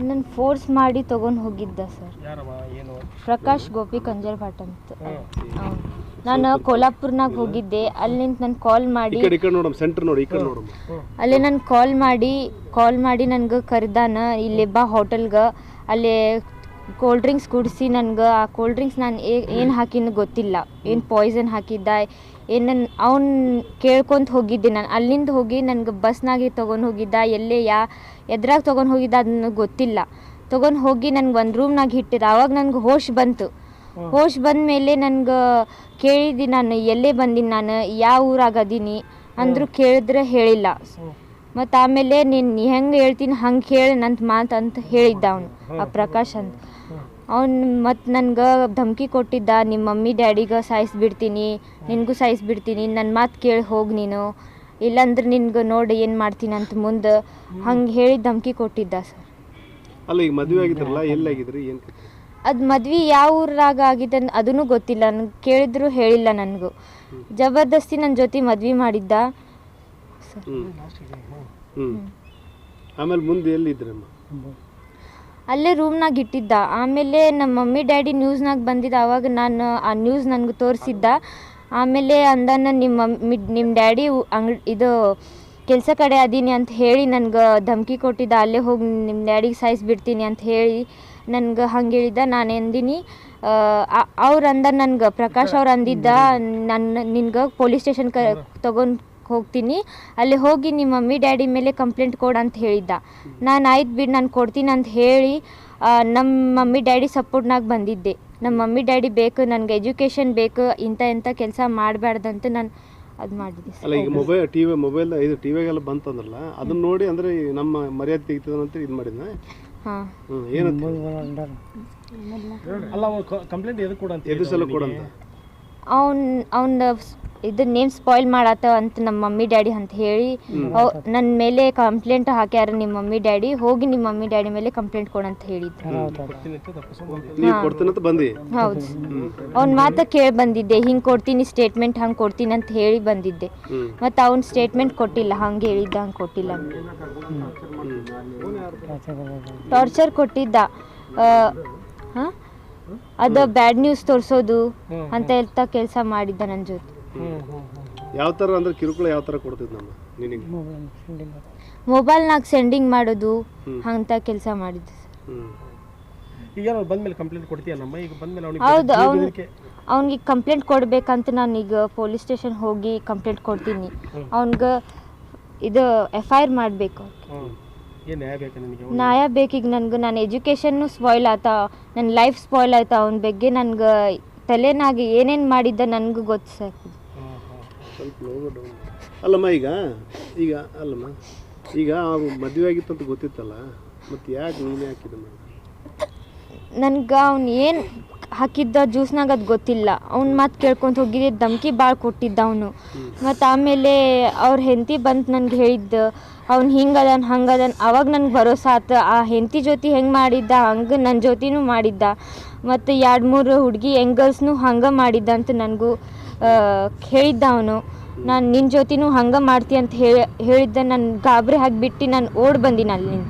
ನನ್ನ ಫೋರ್ಸ್ ಮಾಡಿ ತೊಗೊಂಡು ಹೋಗಿದ್ದ ಸರ್ ಪ್ರಕಾಶ್ ಗೋಪಿ ಕಂಜರ್ ಭಟ್ ಅಂತ ಅವ್ನು. ನಾನು ಕೋಲ್ಹಾಪುರ್ನಾಗ ಹೋಗಿದ್ದೆ. ಅಲ್ಲಿಂದ ನಾನು ಕಾಲ್ ಮಾಡಿ ಅಲ್ಲಿ ನಾನು ಕಾಲ್ ಮಾಡಿ ಕಾಲ್ ಮಾಡಿ ನನ್ಗೆ ಕರೆದಾನ. ಇಲ್ಲಿ ಬಾ ಹೋಟೆಲ್ಗೆ ಅಲ್ಲಿ ಕೋಲ್ಡ್ ಡ್ರಿಂಕ್ಸ್ ಕುಡಿಸಿ ನನ್ಗೆ ಆ ಕೋಲ್ಡ್ ಡ್ರಿಂಕ್ಸ್ ನಾನು ಏನು ಹಾಕಿನ ಗೊತ್ತಿಲ್ಲ. ಏನು ಪಾಯ್ಸನ್ ಹಾಕಿದ್ದ ಏನು ಅವ್ನು ಕೇಳ್ಕೊಂತ ಹೋಗಿದ್ದೆ ನಾನು. ಅಲ್ಲಿಂದ ಹೋಗಿ ನನ್ಗೆ ಬಸ್ನಾಗೆ ತೊಗೊಂಡು ಹೋಗಿದ್ದ ಎಲ್ಲೇ ಯಾ ಎದ್ರಾಗ ತೊಗೊಂಡು ಹೋಗಿದ್ದ ಅದನ್ನ ಗೊತ್ತಿಲ್ಲ. ತೊಗೊಂಡು ಹೋಗಿ ನನ್ಗೆ ಒಂದು ರೂಮ್ನಾಗ ಇಟ್ಟಿದ್ದ. ಆವಾಗ ನನ್ಗೆ ಹೋಶ್ ಬಂತು. ಹೋಶ್ ಬಂದ ಮೇಲೆ ನನ್ಗೆ ಕೇಳಿದ್ದೆ ನಾನು ಎಲ್ಲೇ ಬಂದೀನಿ ನಾನು ಯಾವ ಊರಾಗ ಅದೀನಿ ಅಂದ್ರು ಕೇಳಿದ್ರೆ ಹೇಳಿಲ್ಲ. ಮತ್ತು ಆಮೇಲೆ ನೀನು ಹೆಂಗೆ ಹೇಳ್ತೀನಿ ಹಂಗೆ ಕೇಳಿ ನಂತ ಮಾತು ಅಂತ ಹೇಳಿದ್ದ ಅವನು ಆ ಪ್ರಕಾಶ್ ಅಂತ. ಅವ್ನು ಮತ್ತು ನನ್ಗೆ ಧಮಕಿ ಕೊಟ್ಟಿದ್ದ ನಿಮ್ಮ ಮಮ್ಮಿ ಡ್ಯಾಡಿಗೆ ಸಾಯಿಸ್ಬಿಡ್ತೀನಿ ನಿನಗೂ ಸಾಯಿಸ್ಬಿಡ್ತೀನಿ ನನ್ನ ಮಾತು ಕೇಳಿ ಹೋಗಿ ನೀನು. ಇಲ್ಲಾಂದ್ರೆ ನಿನ್ಗೆ ನೋಡಿ ಏನು ಮಾಡ್ತೀನಿ ಅಂತ ಮುಂದೆ ಹಂಗೆ ಹೇಳಿ ಧಮಕಿ ಕೊಟ್ಟಿದ್ದ ಸರ್. ಅಲ್ಲ ಈಗ ಮದುವೆ ಆಗಿದ್ರಲ್ಲ ಎಲ್ಲಾಗಿದ್ರಿ ಏನು ಅದು ಮದ್ವೆ ಯಾವ ಊರಾಗ ಆಗಿದೆ ಅದನ್ನು ಅದೂ ಗೊತ್ತಿಲ್ಲ ನನಗೆ ಕೇಳಿದ್ರು ಹೇಳಿಲ್ಲ ನನಗೂ. ಜಬರ್ದಸ್ತಿ ನನ್ನ ಜೊತೆ ಮದ್ವೆ ಮಾಡಿದ್ದ. ಹ್ಞೂ ಆಮೇಲೆ ಮುಂದೆ ಎಲ್ಲಿದ್ರಮ್ಮ? ಅಲ್ಲೇ ರೂಮ್ನಾಗ ಇಟ್ಟಿದ್ದ. ಆಮೇಲೆ ನಮ್ಮ ಮಮ್ಮಿ ಡ್ಯಾಡಿ ನ್ಯೂಸ್ನಾಗ ಬಂದಿದ್ದ. ಆವಾಗ ನಾನು ಆ ನ್ಯೂಸ್ ನನಗೆ ತೋರಿಸಿದ್ದ. ಆಮೇಲೆ ಅಂದಾನ ನಿಮ್ಮ ಮಮ್ಮಿ ನಿಮ್ಮ ಡ್ಯಾಡಿ ಅಂಗ್ ಇದು ಕೆಲಸ ಕಡೆ ಅದೀನಿ ಅಂತ ಹೇಳಿ ನನ್ಗೆ ಧಮಕಿ ಕೊಟ್ಟಿದ್ದ. ಅಲ್ಲೇ ಹೋಗಿ ನಿಮ್ಮ ಡ್ಯಾಡಿಗೆ ಸಾಯಿಸ್ಬಿಡ್ತೀನಿ ಅಂತ ಹೇಳಿ ನನ್ಗೆ ಹಂಗೆ ಹೇಳಿದ್ದ. ನಾನು ಎಂದಿನಿ ಅವ್ರು ಅಂದ ನನ್ಗೆ ಪ್ರಕಾಶ್ ಅವ್ರು ಅಂದಿದ್ದ. ನನ್ನ ನಿನ್ಗೆ ಪೊಲೀಸ್ ಸ್ಟೇಷನ್ ಕ ತೊಗೊಂಡು ಹೋಗ್ತೀನಿ. ಅಲ್ಲಿ ಹೋಗಿ ನಿಮ್ಮ ಮಮ್ಮಿ ಡ್ಯಾಡಿ ಮೇಲೆ ಕಂಪ್ಲೇಂಟ್ ಕೊಡು ಅಂತ ಹೇಳಿದ್ದ. ನಾನು ಆಯ್ತು ಬಿಡು ನಾನು ಕೊಡ್ತೀನಿ ಅಂತ ಹೇಳಿ ನಮ್ಮ ಮಮ್ಮಿ ಡ್ಯಾಡಿ ಸಪೋರ್ಟ್ನಾಗ ಬಂದಿದ್ದೆ. ನಮ್ಮ ಮಮ್ಮಿ ಡ್ಯಾಡಿ ಬೇಕು ನನಗೆ ಎಜುಕೇಷನ್ ಬೇಕು ಇಂಥ ಇಂಥ ಕೆಲಸ ಮಾಡಬಾರ್ದಂತ ನಾನು ಅದು ಮಾಡಿದ್ದೆ. ಅಲ್ಲ ಈಗ ಮೊಬೈಲ್ ಟಿ ವಿ ಮೊಬೈಲ್ ಇದು ಟಿ ವಿಗೆಲ್ಲ ಬಂತಂದ್ರಲ್ಲ ಅದನ್ನ ನೋಡಿ ಅಂದ್ರೆ ಈ ನಮ್ಮ ಮರ್ಯಾದೆ ತೆಗಿತದ ಅಂತ ಇದು ಮಾಡಿದ್ನ? ಹಾಂ. ಏನು ಏನಂತ? ಅಲ್ಲ ಕಂಪ್ಲೇಂಟ್ ಎದು ಕೊಡಂತ ಎದು ಸಲ ಕೊಡಂತ? ಅವ್ನು ಅವ್ನ ಇದು ನೇಮ್ ಸ್ಪಾಯ್ಲ್ ಮಾಡಾತ ಅಂತ ನಮ್ಮ ಮಮ್ಮಿ ಡ್ಯಾಡಿ ಅಂತ ಹೇಳಿ ನನ್ನ ಮೇಲೆ ಕಂಪ್ಲೇಂಟ್ ಹಾಕ್ಯಾರ ನಿಮ್ಮ ಮಮ್ಮಿ ಡ್ಯಾಡಿ ಹೋಗಿ ನಿಮ್ಮ ಮಮ್ಮಿ ಡ್ಯಾಡಿ ಮೇಲೆ ಕಂಪ್ಲೇಂಟ್ ಕೊಡಂತ ಹೇಳಿದ್ರು. ಕೊಡ್ತೀನಿ ಅಂತ ತಪ್ಪಿಸ್ಕೊಂಡು ಅವ್ನ್ ಬಂದಿ? ಹೌದು. ಅವ್ನ ಮಾತ ಕೇಳಿ ಬಂದಿದ್ದೆ ಹಿಂಗ್ ಕೊಡ್ತೀನಿ ಸ್ಟೇಟ್ಮೆಂಟ್ ಹಂಗ್ ಕೊಡ್ತೀನಿ ಅಂತ ಹೇಳಿ ಬಂದಿದ್ದೆ. ಮತ್ತ ಅವ್ನ್ ಸ್ಟೇಟ್ಮೆಂಟ್ ಕೊಟ್ಟಿಲ್ಲ ಹಂಗೆ ಹೇಳಿದ್ದ ಹಂಗೆ ಕೊಟ್ಟಿಲ್ಲ ಟಾರ್ಚರ್ ಕೊಟ್ಟಿದ್ದ. ಅದ ಅದು ಬ್ಯಾಡ್ ನ್ಯೂಸ್ ತೋರಿಸೋದು ಅಂತ ಹೇಳ್ತಾ ಕೆಲಸ ಮಾಡಿದ್ದ ನನ್ನ ಜೊತೆ. ಯಾವ ಥರ ಅಂದ್ರೆ ಕಿರುಕುಳ ಯಾವ ಥರ ಕೊಡ್ತಿದ್ ನಮ್ಮ ನಿನಗೆ? ಮೊಬೈಲ್ನಾಗ ಸೆಂಡಿಂಗ್ ಮಾಡೋದು ಅಂತ ಕೆಲಸ ಮಾಡಿದ್ದು ಹ್ಞೂ ಈಗ ಅವ್ನು ಬಂದ್ಮೇಲೆ ಕಂಪ್ಲೇಂಟ್ ಕೊಡ್ತೀಯಲ್ಲಮ್ಮ ಈಗ ಬಂದ್ಮೇಲೆ ಅವ್ನಿಗೆ ಹೌದು ಅವ್ನು ಅವ್ನಿಗೆ ಕಂಪ್ಲೇಂಟ್ ಕೊಡ್ಬೇಕಂತ ನಾನು ಈಗ ಪೊಲೀಸ್ ಸ್ಟೇಷನ್ ಹೋಗಿ ಕಂಪ್ಲೇಂಟ್ ಕೊಡ್ತೀನಿ. ಅವ್ನಿಗೆ ಇದು ಎಫ್ ಐ ಆರ್ ಮಾಡಬೇಕು ಏನು ಏನ್ ನ್ಯಾಯ ಬೇಕು ನಿನಗೆ? ನ್ಯಾಯ ಬೇಕೀಗ ನನ್ಗೆ ನನ್ನ ಎಜುಕೇಷನ್ನು ಸ್ಪಾಯ್ಲ್ ಆತ ನನ್ನ ಲೈಫ್ ಸ್ಪಾಯ್ಲ್ ಆಯ್ತಾ ಅವನ ಬಗ್ಗೆ ನನಗೆ ತಲೆನಾಗಿ ಏನೇನು ಮಾಡಿದ್ದ ನನಗೂ ಗೊತ್ತು ಸರ್. ಸ್ವಲ್ಪ ನೋವು ಡೌನ್ ಅಲ್ಲಮ್ಮ ಈಗ ಈಗ ಅಲ್ಲಮ್ಮ ಈಗ ಮದುವೆ ಆಗಿತ್ತು ಅಂತ ಗೊತ್ತಿತ್ತಲ್ಲ ಮತ್ತೆ ಯಾಕೆ ನೀನೇ ಹಾಕಿದಮ್ಮ ನನ್ಗೆ ಅವ್ನು ಏನು ಹಾಕಿದ್ದ ಜ್ಯೂಸ್ನಾಗ ಅದು ಗೊತ್ತಿಲ್ಲ. ಅವ್ನ ಮಾತು ಕೇಳ್ಕೊಂತ ಹೋಗಿದ್ದೆ ಧಮ್ಕಿ ಭಾಳ ಕೊಟ್ಟಿದ್ದ ಅವನು. ಮತ್ತು ಆಮೇಲೆ ಅವ್ರ ಹೆಂಡತಿ ಬಂತು ನನಗೆ ಹೇಳಿದ್ದು ಅವ್ನು ಹಿಂಗದನ್ ಹಂಗದನ್ ಅವಾಗ ನನಗೆ ಭರೋಸಾ ಆತು. ಆ ಹೆಂಡತಿ ಜೊತೆ ಹೆಂಗೆ ಮಾಡಿದ್ದ ಹಂಗೆ ನನ್ನ ಜೊತೆನೂ ಮಾಡಿದ್ದ. ಮತ್ತು ಎರಡು ಮೂರು ಹುಡುಗಿ ಎಂಗಲ್ಸ್ನು ಹಂಗೆ ಮಾಡಿದ್ದ ಅಂತ ನನಗೂ ಹೇಳಿದ್ದ ಅವನು, ನಾನು ನಿನ್ನ ಜೊತೆನೂ ಹಂಗೆ ಮಾಡ್ತಿ ಅಂತ ಹೇಳಿ, ಹೇಳಿದ್ದ ನಾನು ಗಾಬರಿ ಹಾಕಿಬಿಟ್ಟು ನಾನು ಓಡಿ ಬಂದಿನಿ ಅಲ್ಲಿಂದ.